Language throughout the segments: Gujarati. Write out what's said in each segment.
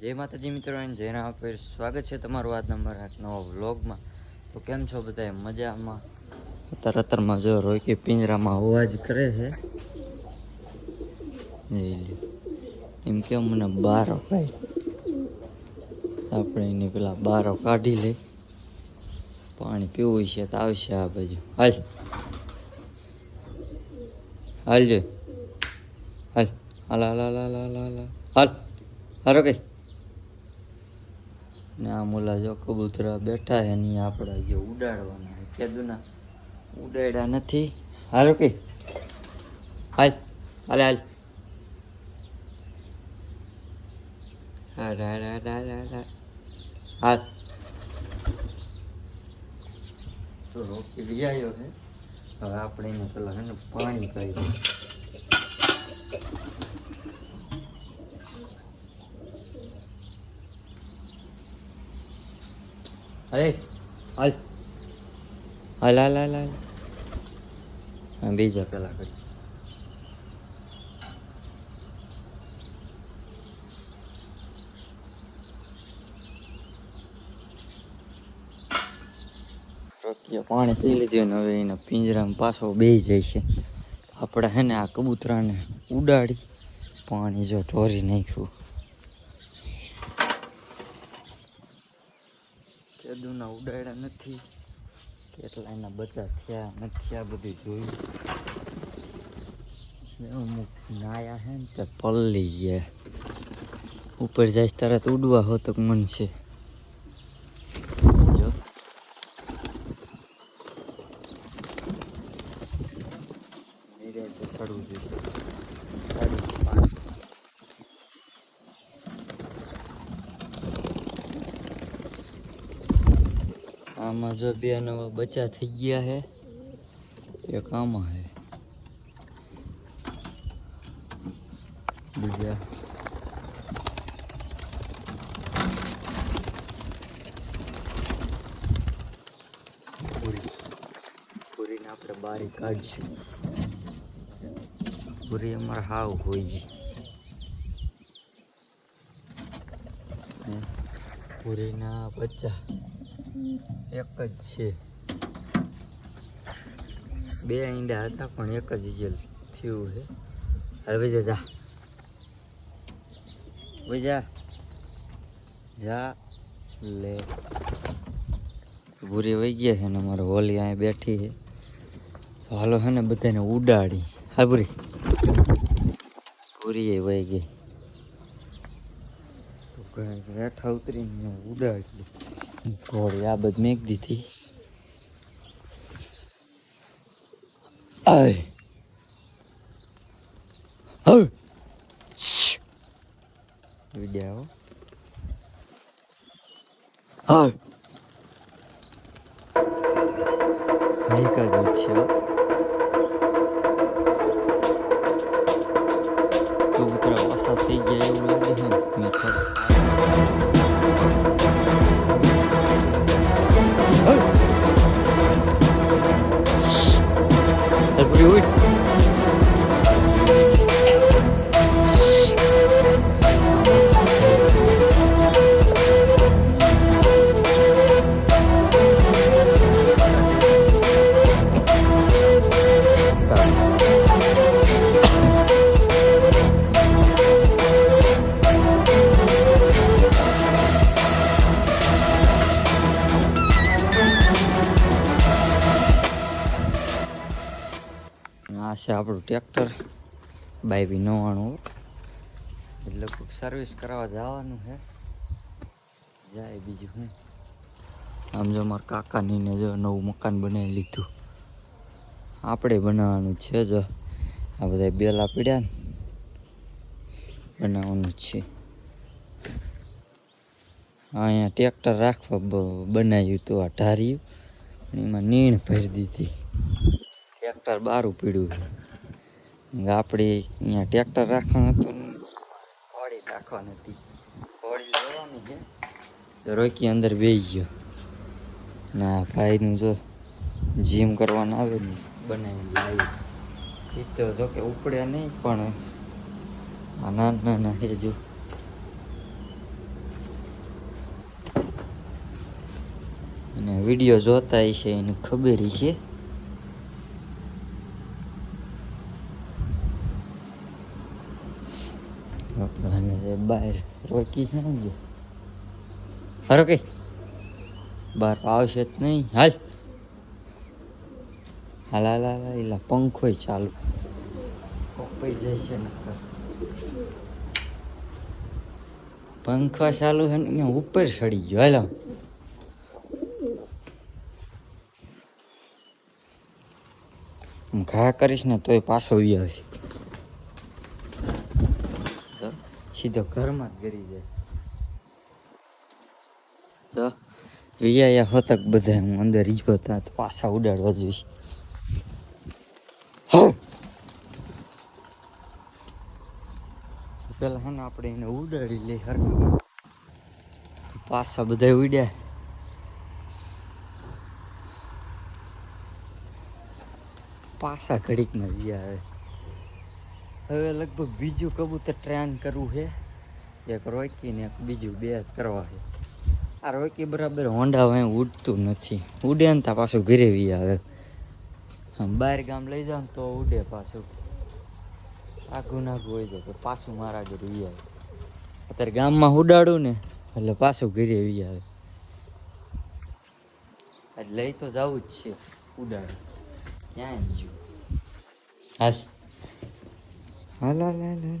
જય માતાજી મિત્રો અને જેના રામ સ્વાગત છે તમારું વાત નંબર એક નવા વ્લોગમાં. તો કેમ છો બધા મજામાં? અત્યારે અત્યારમાં જો રોકી પિંજરામાં અવાજ કરે છે. એમ કે મને બારો ભાઈ આપણે એની પેલા બારો કાઢી લઈ. પાણી પીવું છે તો આવશે આ બાજુ. હાલ. હાલ જો. હાલ. હાલ હાલ હાલ હાલ હાલ હાલ હાલ. હારો કઈ ને આ મુલા જો કબૂતરા બેઠા છે આપણે જે ઉડાડવાના કેદુના ઉડાડ્યા નથી. હાલો કે. હાલ, હાલે, હાલ. હાલ હાલ હાલ હાલ હાલ. તો રોકી લઈ આવ્યો હવે આપણે એને પેલા પાણી કરી દઈએ. અરે હાલ હાલ હાલ હાલ હાલ હા, બીજા પેલા કરી પાણી પી લીધું ને હવે એના પિંજરામાં પાછો બેસી જાય છે. આપણે હે ને આ કબૂતરાને ઉડાડી પાણી જો ઢોરી નાખ્યું. કેદુના ઉડાડ્યા નથી કેટલા એના બચા થયા નથી આ બધું જોયું ને અમુક નાયા હે ને તે પલ્લી ગયા ઉપર જાય તરત ઉડવા હોતો મન છે જો નિરાંતે ચડવું જોઈએ આમાં જો બે નવા બચ્ચા થઈ ગયા હે, એક આમાં હે. બીજા. પૂરી પૂરીને આપણે બારી કાઢીશું. પૂરી અમારે હાવ હોય છે. પૂરીના બચ્ચા. એક જ છે. બે ઈંડા હતા, પણ એક જ જેલ થયું છે. હવે બીજા જા. બીજા જા. લે. ભૂરી વહી ગયા છે ને અમારે હોલી અહીંયા બેઠી છે. તો હાલો છે ને બધાને ઉડાડી. હા ભૂરી. ભૂરી વહી ગઈ. બેઠા ઉતરીને ઉડાડી. ઘોડી આ બધી મેક દીધી. આય. હા હા કાગળ છે હો. કબૂતરા ઓછા થઈ આપણું ટ્રેક્ટર બાઈવી નવ્વાણું એટલે કોઈક સર્વિસ કરાવવા જવાનું છે. જાય બીજું હું. આમ જો મારા કાકાની ને જો નવું મકાન બનાવી લીધું. આપણે બનાવવાનું છે જો. આ બધા બેલા પીડ્યા ને. બનાવવાનું છે. અહીંયા ટ્રેક્ટર રાખવા બનાવ્યું હતું આ ઢાર્યું એમાં નીણ ભરી દીધી. ટ્રેક્ટર બારું પીડ્યું. આપણી અહીંયા ટ્રેક્ટર રાખવાનું હતું હોળી રાખવાની હતી. હોળી લેવાની છે. રોકી અંદર બેસી ગયો. ના ભાઈનું જો જીમ કરવાનું આવે ને બનાવી લાવી એ તો જો કે ઉપડે નહીં, પણ આ નાના નાના એ જો. અને વીડિયો જોતા છે એને ખબર છે બહાર રોકી છે ને હરો કે બહાર આવશે જ નહીં. હાલ. હાલ હાલ હાલ એલા પંખો ચાલુ. કપાઈ જાય છે નકર. પંખો ચાલુ છે ને અહીંયા ઉપર ચડી ગયો. હાલો. ઘા કરીશ ને તોય પાછો આવે તો સીધો ઘરમાં ગરી જાય. વિયા હતક બધા હું અંદર ઈજો હતા પાછા ઉડાડવા જોઈશ. પેલા હે ને આપણે એને ઉડાડી લઈ હરખા. પાછા બધા ઉડ્યા. પાછા ઘડીકમાં ના હવે હવે લગભગ બીજું કબૂતર ટ્રેન કરવું છે. એક રોકી ને એક બીજું બે કરવા છે. આ રોકી બરાબર હોન્ડા હવે ઉડતું નથી. ઉડે ને ત્યાં પાછું ઘરે વી આવે. બહાર ગામ લઈ જાવ તો ઉડે પાછું. આઘું નાઘું હોય જાય, તો પાછું મારા ઘરે વી આવે. અત્યારે ગામમાં ઉડાડું ને, એટલે પાછું ઘરે વી આવે. આજ લઈ તો જવું જ છે, ઉડાડ. ક્યાં જો હાલ. હાલ હાલ હાલ હાલ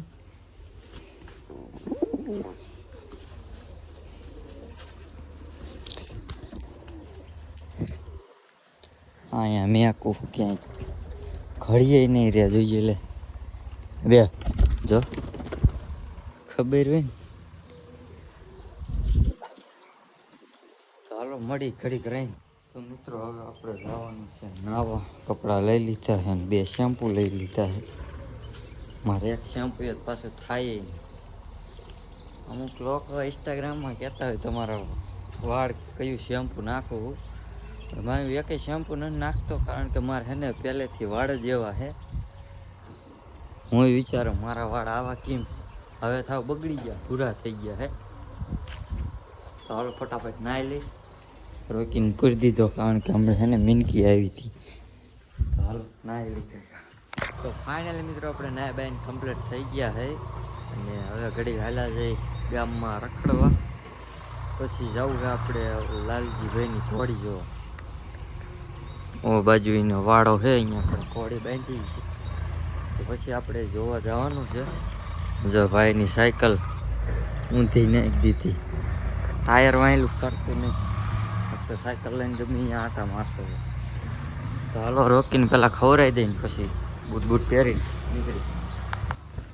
અહીંયા મેં આખું ક્યાંય ઘડીએ નહીં રહ્યા, જોઈએ લે. બે, જો. ખબર હોય ને. ચાલો મળી ઘડીક રહી તો મિત્રો, હવે આપણે જવાનું છે નાવા કપડાં લઈ લીધા છે અને બે શેમ્પુ લઈ લીધા છે. મારે. એક શેમ્પુ જ પાછું થાય ય નહીં. અમુક લોકો ઇન્સ્ટાગ્રામમાં કહેતા હોય તમારા વાળ કયું શેમ્પુ નાખવું. મારે એકે શેમ્પુ નથી નાખતો કારણ કે મારે હે ને પહેલેથી વાળ જ એવા છે હું વિચારું મારા વાળ આવા કેમ? હવે થાવ બગડી ગયા, ભૂરા થઈ ગયા હે. તો હાલો ફટાફટ નાહી લઈ. રોકીને પૂરી દીધો કારણ કે હમણાં છે ને મિનકી આવી હતી. તો હાલો નાહી લીધા. તો ફાઇનલી મિત્રો આપણે નાય બાઈને કમ્પ્લીટ થઈ ગયા છે. અને હવે ઘડી હાલા જઈ ગામમાં રખડવા. પછી જવું છે આપણે લાલજીભાઈની ઘોડી જોવા. ઓ બાજુ એનો વાડો છે અહીંયા આપણે ઘોડી બાંધી છે. તો પછી આપણે જોવા જવાનું છે. જો ભાઈની સાયકલ ઊંધી નાખી દીધી. ટાયર વાયેલું કરતું નહીં. ફક્ત સાયકલ લઈને ગમે અહીંયા આટા મારતો તો હાલો રોકીને પહેલાં ખવડાવી દઈને પછી બૂટ બૂટ પહેરીને નીકળી.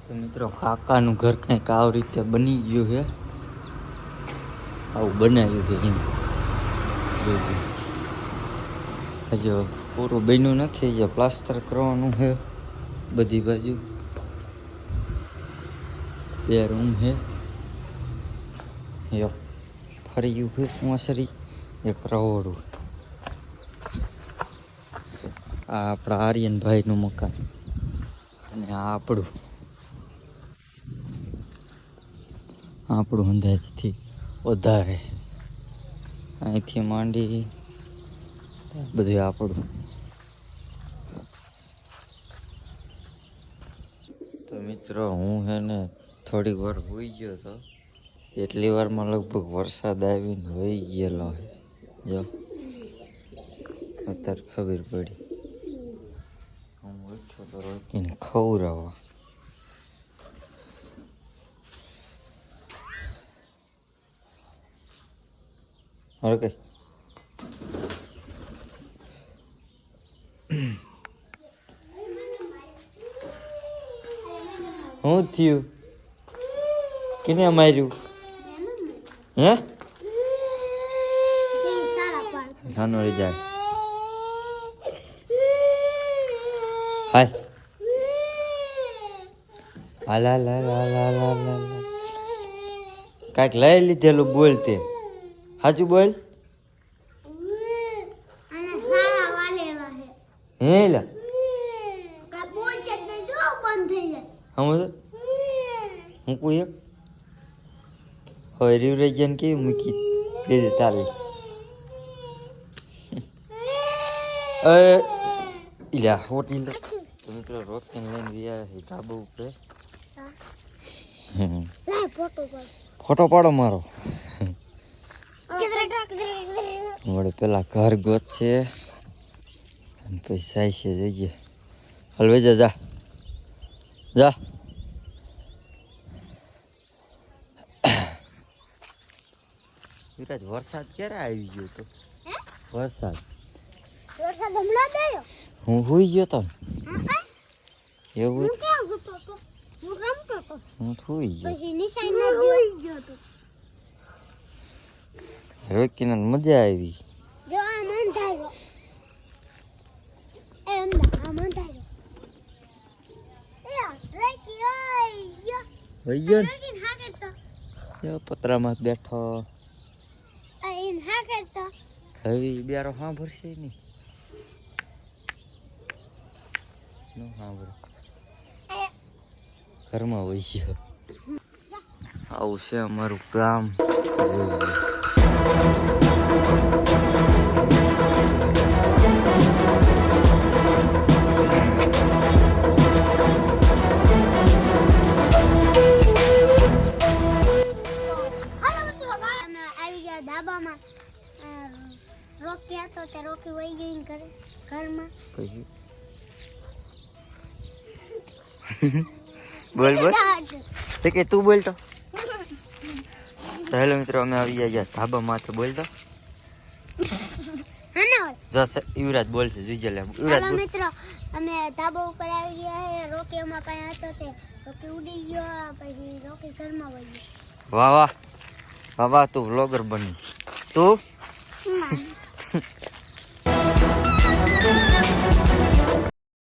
તો મિત્રો કાકાનું ઘર કંઈક આવ રીતે બની ગયું છે. આવું બનાવ્યું છે એમ. જોજો. હજુ પૂરું બન્યું નથી જે પ્લાસ્ટર કરવાનું છે બધી બાજુ. બે રૂમ છે. એક ગયું છે મોસરી એક રવોડું. આ આપણા આર્યનભાઈનું મકાન. અને આ આપણું. આપણું અંદાજથી વધારે. અહીંથી માંડી બધું આપણું. તો મિત્રો, હું હે ને થોડીક વાર હોઈ ગયો હતો એટલી વારમાં લગભગ વરસાદ આવીને હોઈ ગયેલો જો, અત્યારે ખબર પડી. રોકીને ખવડાવવા ઓકે શું થયું કેને માર્યું હે સાનો જાય હાય હાલ હાલ હાલ હાલ હાલ હાલ હાલ કાંઈક લઈ લીધેલું બોલ તે સાચું બોલ હે લા હું કોઈ હવે રિવરેજન કેવી મૂકી દીધી તારે એ ઇલ્યા હોટી તો મિત્રો રોકેન લઈને ગયા છે ધાબા ઉપર. હમ. ફોટો પાડો. મારો. વળે પેલા ઘર ગોતશે. અને પછી સાઈ છે જઈએ હલવે જા જા. જા. વિરાજ વરસાદ ક્યારે આવી ગયો તો? વરસાદ. વરસાદ હમણાં હું હોઈ ગયો તો એવું? હું હુઈ ગયો. હવે નિશાન ના જોઈ ગયો તો. રોકીને મજા આવી. જો આ મન થાય આ મન થાય યો પતરામાં બેઠો. આ ઇન હા કરતો હવે બિયારો હા ભરશે નહીં. નો હા ભરે એ ઘરમાં હોય છે આવું છે અમારું ગામ. હાલો મિત્રો આવી ગયા ધાબામાં અ, રોકી હતો તે રોકી વહી ગઈ ઘર ઘરમાં. બોલ બોલ. તો કે તું બોલ તો. તો હેલો મિત્રો અમે આવી ગયા ધાબા માથે બોલ તો. જસ યુવરાજ બોલશે જોઈજે લે. યુવરાજ બોલ. મિત્રો અમે ધાબા ઉપર આવી ગયા છે રોકી અમારા પાસે હતો તે. રોકી ઉડી ગયો પછી રોકી ઘરમાં વહી ગયો વાહ વાહ. વાહ વાહ તું વ્લોગર બની. તું?